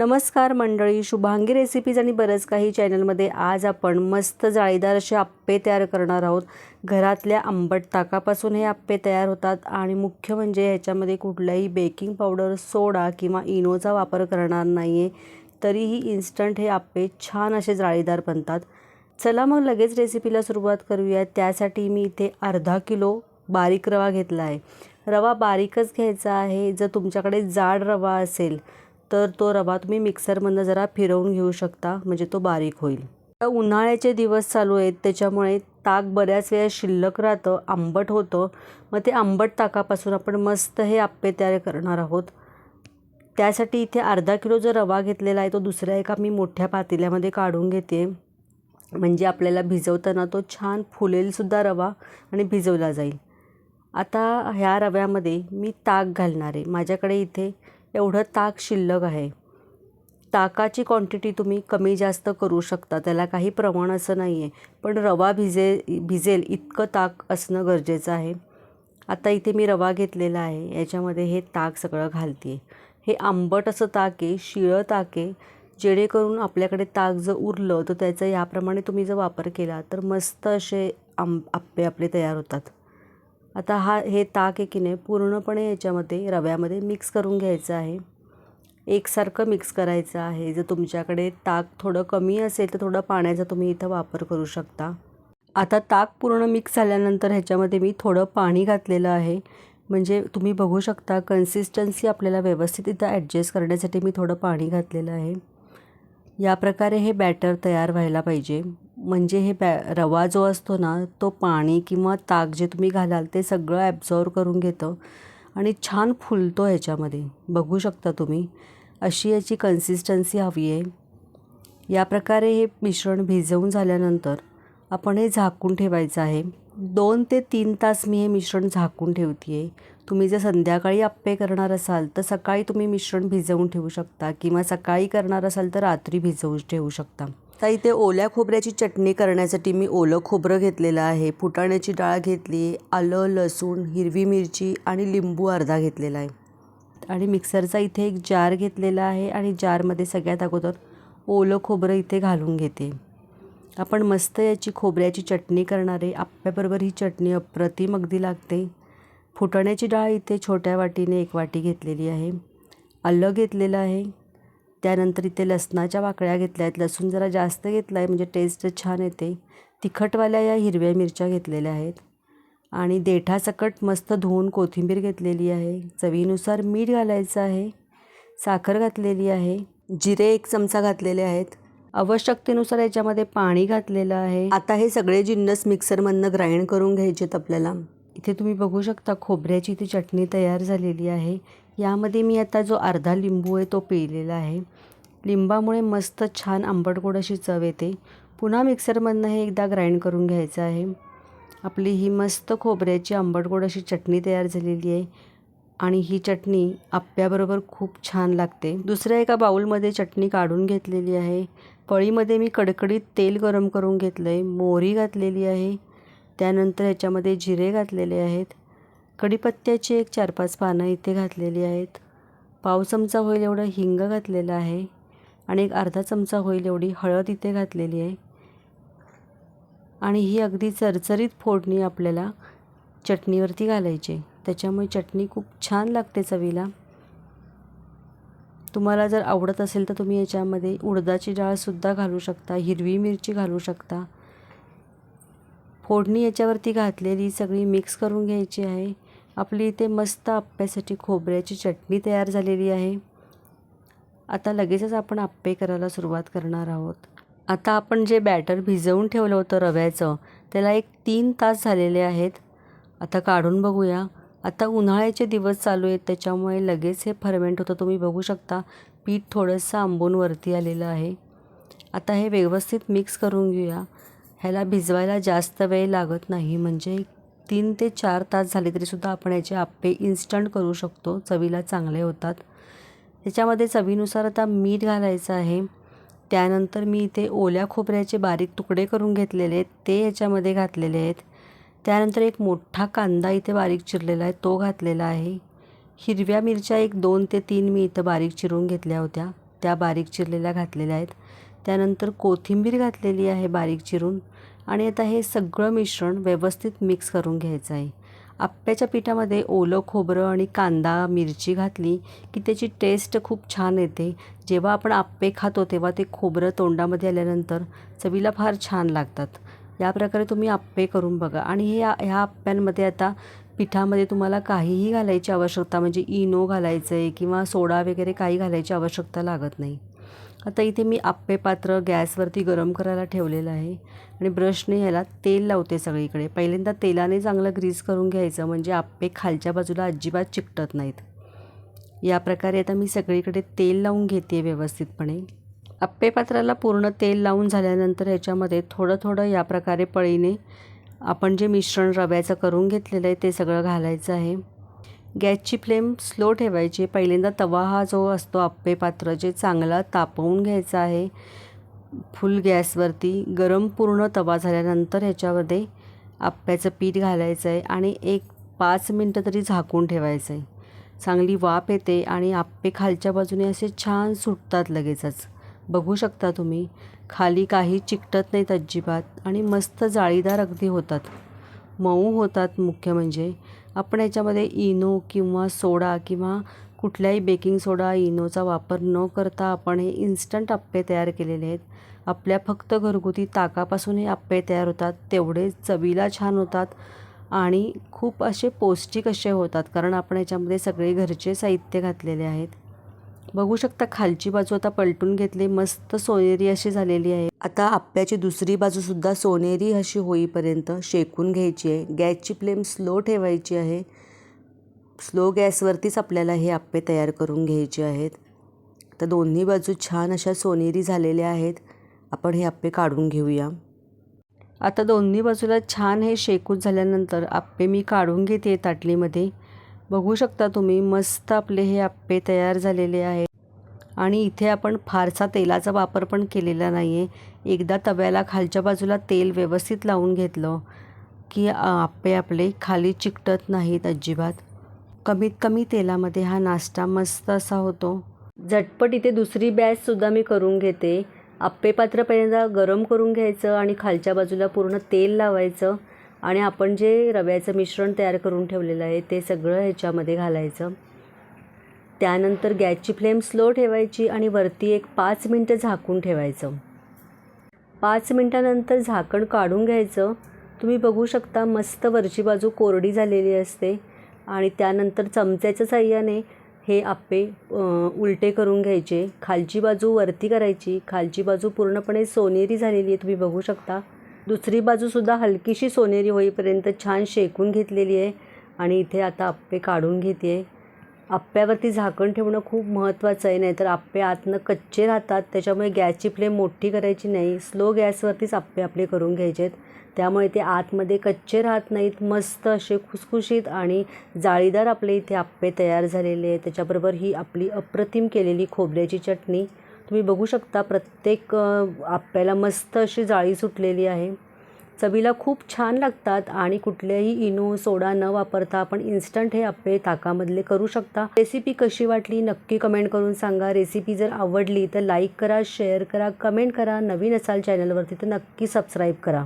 नमस्कार मंडळी शुभांगी रेसिपीज आणि बरंच काही चॅनलमध्ये आज आपण मस्त जाळीदार असे आप्पे तयार करणार आहोत. घरातल्या आंबट ताकापासून हे आप्पे तयार होतात आणि मुख्य म्हणजे ह्याच्यामध्ये कुठलाही बेकिंग पावडर सोडा किंवा इनोचा वापर करणार नाही आहे तरीही इन्स्टंट हे आप्पे छान असे जाळीदार बनतात. चला मग लगेच रेसिपीला सुरुवात करूया. त्यासाठी मी इथे अर्धा किलो बारीक रवा घेतला आहे. रवा बारीकच घ्यायचा आहे. जर तुमच्याकडे जाड रवा असेल तर तो रवा तुम्ही मिक्सरमधनं जरा फिरवून घेऊ शकता म्हणजे तो बारीक होईल. आता उन्हाळ्याचे दिवस चालू आहेत त्याच्यामुळे ताक बऱ्याच वेळा शिल्लक राहतं आंबट होतं. मग ते आंबट ताकापासून आपण मस्त हे आप्पे तयार करणार आहोत. त्यासाठी इथे अर्धा किलो जो रवा घेतलेला आहे तो दुसऱ्या एका मी मोठ्या पातेल्यामध्ये काढून घेते. म्हणजे आपल्याला भिजवताना तो छान फुलेलसुद्धा रवा आणि भिजवला जाईल. आता ह्या रव्यामध्ये मी ताक घालणार आहे. माझ्याकडे इथे एवढं ताक शिल्लक आहे. ताकाची क्वांटिटी तुम्ही कमी जास्त करू शकता. त्याला काही प्रमाण असं नाही आहे पण रवा भिजे भिजेल इतकं ताक असणं गरजेचं आहे. आता इथे मी रवा घेतलेला आहे. याच्यामध्ये हे ताक सगळं घालते हे आंबट असं ताक आहे शिळं ताक आहे. जेणेकरून आपल्याकडे ताक जर उरलं तर त्याचा याप्रमाणे तुम्ही जर वापर केला तर मस्त असे आंब आप्पे आपले तयार होतात. आता हा हे ताक आहे की नाही पूर्णपणे याच्यामध्ये रव्यामध्ये मिक्स करून घ्यायचं आहे. एकसारखं मिक्स करायचं आहे. जर तुमच्याकडे ताक थोडं कमी असेल तर थोडं पाण्याचा तुम्ही इथं वापर करू शकता. आता ताक पूर्ण मिक्स झाल्यानंतर ह्याच्यामध्ये मी थोडं पाणी घातलेलं आहे. म्हणजे तुम्ही बघू शकता कन्सिस्टन्सी आपल्याला व्यवस्थित इथं ॲडजस्ट करण्यासाठी मी थोडं पाणी घातलेलं आहे. या प्रकारे हे बॅटर तयार व्हायला पाहिजे. म्हणजे हे बॅ रवा जो असतो ना तो पाणी किंवा ताक जे तुम्ही घालाल ते सगळं ॲब्झॉर्व करून घेतं आणि छान फुलतो ह्याच्यामध्ये. बघू शकता तुम्ही. अशी याची कन्सिस्टन्सी हवी आहे. या प्रकारे हे मिश्रण भिजवून झाल्यानंतर आपण हे झाकून ठेवायचं आहे. दोन ते तीन तास मी हे मिश्रण झाकून ठेवते आहे तुम्ही जर संध्याकाळी आप्पे करणार असाल तर सकाळी तुम्ही मिश्रण भिजवून ठेवू शकता किंवा सकाळी करणार असाल तर रात्री भिजवून ठेवू शकता. आता इथे ओल्या खोबऱ्याची चटणी करण्यासाठी मी ओलं खोबरं घेतलेलं आहे. फुटाण्याची डाळ घेतली आलं लसूण हिरवी मिरची आणि लिंबू अर्धा घेतलेला आहे. आणि मिक्सरचा इथे एक जार घेतलेला आहे आणि जारमध्ये सगळ्यात अगोदर ओलं खोबरं इथे घालून घेते. आपण मस्त याची खोबऱ्याची चटणी करणार आहे. आप्याबरोबर ही चटणी अप्रतिम अगदी लागते. फुटाण्याची डाळ इथे छोट्या वाटीने एक वाटी घेतलेली आहे. आलं घेतलेलं आहे. त्यानंतर इथे लसणाच्या वाकळ्या घेतल्या आहेत. लसूण जरा जास्त घेतला आहे म्हणजे टेस्ट छान येते. तिखटवाल्या या हिरव्या मिरच्या घेतलेल्या आहेत. आणि देठासकट मस्त धुवून कोथिंबीर घेतलेली आहे. चवीनुसार मीठ घालायचं आहे. साखर घातलेली आहे. जिरे एक चमचा घातलेले आहेत. आवश्यकतेनुसार याच्यामध्ये पाणी घातलेलं आहे. आता हे सगळे जिन्नस मिक्सरमधनं ग्राइंड करून घ्यायचेत आपल्याला. इथे तुम्ही बघू शकता खोबऱ्याची ती चटणी तयार झालेली आहे. यामध्ये मी आता जो अर्धा लिंबू आहे तो पिळलेला आहे. लिंबामुळे मस्त छान आंबटगोड अशी चव येते. पुन्हा मिक्सरमधनं हे एकदा ग्राइंड करून घ्यायचं आहे. आपली ही मस्त खोबऱ्याची आंबटगोड अशी चटणी तयार झालेली आहे. आणि ही चटणी आप्याबरोबर खूप छान लागते. दुसऱ्या एका बाऊलमध्ये चटणी काढून घेतलेली आहे. पळीमध्ये मी कडकडीत तेल गरम करून घेतलं आहे मोहरी घातलेली आहे. त्यानंतर ह्याच्यामध्ये जिरे घातलेले आहेत. कढीपत्त्याची एक चार पाच पानं इथे घातलेली आहेत. पाव चमचा होईल एवढं हिंग घातलेलं आहे आणि एक अर्धा चमचा होईल एवढी हळद इथे घातलेली आहे. आणि ही अगदी चरचरीत फोडणी आपल्याला चटणीवरती घालायची त्याच्यामुळे चटणी खूप छान लागते चवीला. तुम्हाला जर आवडत असेल तर तुम्ही याच्यामध्ये उडदाची डाळसुद्धा घालू शकता हिरवी मिरची घालू शकता. फोडणी याच्यावरती घातलेली सगळी मिक्स करून घ्यायची आहे. आपली इथे मस्त आप्प्यासाठी खोबऱ्याची चटणी तयार झालेली आहे. आता लगेचच आपण आप्पे करायला सुरुवात करणार आहोत. आता आपण जे बॅटर भिजवून ठेवलं होतं रव्याचं त्याला एक तीन तास झालेले आहेत. आता काढून बघूया. आता उन्हाळ्याचे दिवस चालू आहेत त्याच्यामुळे लगेच हे फर्मेंट होतं. तुम्ही बघू शकता पीठ थोडंसं आंबून वरती आलेलं आहे. आता हे व्यवस्थित मिक्स करून घेऊया. ह्याला भिजवायला जास्त वेळ लागत नाही म्हणजे तीन ते चार तास झाले तरीसुद्धा आपण याचे आप्पे इन्स्टंट करू शकतो. चवीला चांगले होतात. त्याच्यामध्ये चवीनुसार आता मीठ घालायचं आहे. त्यानंतर मी इथे ओल्या खोबऱ्याचे बारीक तुकडे करून घेतलेले आहेत. ते याच्यामध्ये घातलेले आहेत. त्यानंतर एक मोठा कांदा इथे बारीक चिरलेला आहे. तो घातलेला आहे. हिरव्या मिरच्या एक दोन ते तीन मी इथं बारीक चिरून घेतल्या होत्या. त्या बारीक चिरलेल्या घातलेल्या आहेत. त्यानंतर कोथिंबीर घातलेली आहे बारीक चिरून. आणि आता हे सगळं मिश्रण व्यवस्थित मिक्स करून घ्यायचं आहे. आप्याच्या पिठामध्ये ओलं खोबरं आणि कांदा मिरची घातली की त्याची टेस्ट खूप छान येते. जेव्हा आपण आप्पे खातो तेव्हा ते खोबरं तोंडामध्ये आल्यानंतर चवीला फार छान लागतात. या प्रकारे तुम्ही आप्पे करून बघा. आणि हे ह्या आप्प्यांमध्ये आता पिठामध्ये तुम्हाला काहीही घालायची आवश्यकता म्हणजे इनो घालायचं आहे किंवा सोडा वगैरे काही घालायची आवश्यकता लागत नाही. आता इथे मी आप्पे पात्र गॅसवरती गरम करायला ठेवलेलं आहे. आणि ब्रशने ह्याला तेल लावते सगळीकडे. पहिल्यांदा तेलाने चांगलं ग्रीस करून घ्यायचं म्हणजे आप्पे खालच्या बाजूला अजिबात चिकटत नाहीत. या प्रकारे आता मी सगळीकडे तेल लावून घेते व्यवस्थितपणे. आप्पे पात्राला पूर्ण तेल लावून झाल्यानंतर ह्याच्यामध्ये थोडं थोडं या प्रकारे पळीने आपण जे मिश्रण रव्याचं करून घेतलेलं आहे ते सगळं घालायचं आहे. गॅसची फ्लेम स्लो ठेवायची. पहिल्यांदा तवा हा जो असतो आप्पे पात्र जे चांगला तापवून घ्यायचा आहे फुल गॅसवरती गरम पूर्ण तवा झाल्यानंतर ह्याच्यामध्ये आप्प्याचं पीठ घालायचं आहे आणि एक पाच मिनटं तरी झाकून ठेवायचं आहे चांगली वाफ येते आणि आप्पे खालच्या बाजूने असे छान सुटतात लगेचच. बघू शकता तुम्ही खाली काही चिकटत नाहीत अजिबात आणि मस्त जाळीदार अगदी होतात. मऊ होतात मुख्य म्हणजे. आपण याच्यामध्ये इनो किंवा सोडा किंवा कुठल्याही बेकिंग सोडा इनोचा वापर न करता आपण हे इन्स्टंट आप्पे तयार केलेले आहेत. आपल्या फक्त घरगुती ताकापासून हे आप्पे तयार होतात तेवढे चवीला छान होतात आणि खूप असे पौष्टिक असे होतात कारण आपण याच्यामध्ये सगळे घरचे साहित्य घातलेले आहेत. बघू शकता खालची बाजू आता पलटून घेतली मस्त सोनेरी अशी झालेली आहे. आता आप्याची दुसरी बाजूसुद्धा सोनेरी अशी होईपर्यंत शेकून घ्यायची आहे. गॅसची फ्लेम स्लो ठेवायची आहे. स्लो गॅसवरतीच आपल्याला हे आप्पे तयार करून घ्यायचे आहेत. तर दोन्ही बाजू छान अशा सोनेरी झालेल्या आहेत. आपण हे आप्पे काढून घेऊया. आता दोन्ही बाजूला छान हे शेकून झाल्यानंतर आप्पे मी काढून घेते ताटलीमध्ये. बघू शकता तुम्ही मस्त आपले हे आप्पे तयार झालेले आहेत. आणि इथे आपण फारसा तेलाचा वापर पण केलेला नाही आहे एकदा तव्याला खालच्या बाजूला तेल व्यवस्थित लावून घेतलं की आप्पे आपले खाली चिकटत नाहीत अजिबात. कमीत कमी तेलामध्ये हा नाश्ता मस्त असा होतो. झटपट इथे दुसरी बॅचसुद्धा मी करून घेते. आप्पे पात्र पहिल्यांदा गरम करून घ्यायचं आणि खालच्या बाजूला पूर्ण तेल लावायचं. आणि आपण जे रव्याचं मिश्रण तयार करून ठेवलेलं आहे ते सगळं ह्याच्यामध्ये घालायचं. त्यानंतर गॅसची फ्लेम स्लो ठेवायची आणि वरती एक पाच मिनटं झाकून ठेवायचं. पाच मिनटानंतर झाकण काढून घ्यायचं. तुम्ही बघू शकता मस्त वरची बाजू कोरडी झालेली असते आणि त्यानंतर चमच्याच्या साह्याने हे आप्पे उलटे करून घ्यायचे. खालची बाजू वरती करायची. खालची बाजू पूर्णपणे सोनेरी झालेली आहे तुम्ही बघू शकता. दुसरी बाजूसुद्धा हलकीशी सोनेरी होईपर्यंत छान शेकून घेतलेली आहे. आणि इथे आता आप्पे काढून घेते. आहे आप्प्यावरती झाकण ठेवणं खूप महत्त्वाचं आहे नाहीतर आप्पे आतनं कच्चे राहतात. त्याच्यामुळे गॅसची फ्लेम मोठी करायची नाही. स्लो गॅसवरतीच आप्पे आपले करून घ्यायचे आहेत त्यामुळे ते आतमध्ये कच्चे राहत नाहीत. मस्त असे खुसखुशीत आणि जाळीदार आपले इथे आप्पे तयार झालेले आहेत. त्याच्याबरोबर ही आपली अप्रतिम केलेली खोबऱ्याची चटणी. तुम्ही बघू शकता प्रत्येक आप्याला मस्त अशी जाळी सुटलेली आहे. चवीला खूप छान लागतात आणि कुठल्याही इनो सोडा न वापरता आपण इन्स्टंट हे आप्पे ताकामधले करू शकता. रेसिपी कशी वाटली नक्की कमेंट करून सांगा. रेसिपी जर आवडली तर लाईक करा शेअर करा कमेंट करा. नवीन असाल चॅनलवरती तर नक्की सबस्क्राईब करा.